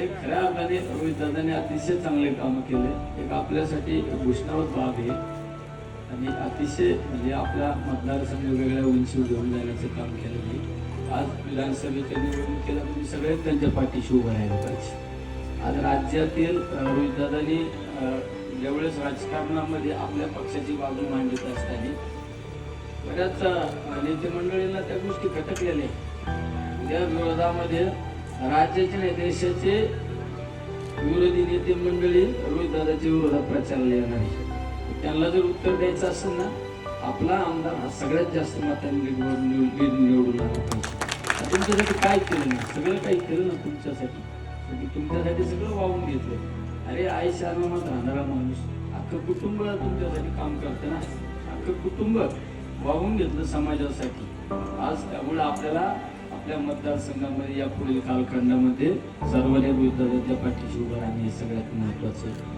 हे खऱ्या अर्थाने रोहित दादाने अतिशय चांगले काम केले. एक आपल्यासाठी घोषणावत बाब आहे. आणि अतिशय म्हणजे आपला मतदारसंघ वेगळ्या उंचीवर घेऊन जाण्याचं काम केलं मी आज विधानसभेच्या केलं तुम्ही सगळे त्यांच्या पाठीशी उभं राहिलं पाहिजे आज राज्यातील रोहित दादानी ज्यावेळेस राजकारणामध्ये आपल्या पक्षाची बाजू मांडत असताना बऱ्याच नेते मंडळींना त्या गोष्टी खटकलेल्या आहेत. उद्या विरोधामध्ये राज्याचे नाही देशाचे विरोधी नेते मंडळी रोहित विरोधात प्रचाराला येणार त्यांना जर उत्तर द्यायचं असेल ना आपला आमदार हा सगळ्यात जास्त मतांनी निवडून आला पाहिजे. तुमच्यासाठी काय केलं ना सगळं काही केलं ना तुमच्यासाठी? म्हणजे तुमच्यासाठी सगळं वाहून घेतलं अरे आई शर्मात राहणारा माणूस अख्खं कुटुंब तुमच्यासाठी काम करतं ना. अख्खं कुटुंब वाहून घेतलं समाजासाठी. आज त्यामुळे आपल्याला आपल्या मतदारसंघामध्ये या पुढील कालखंडामध्ये सर्वांनी रोहित पाठीशी उभं राहणे हे सगळ्यात महत्वाचं आहे.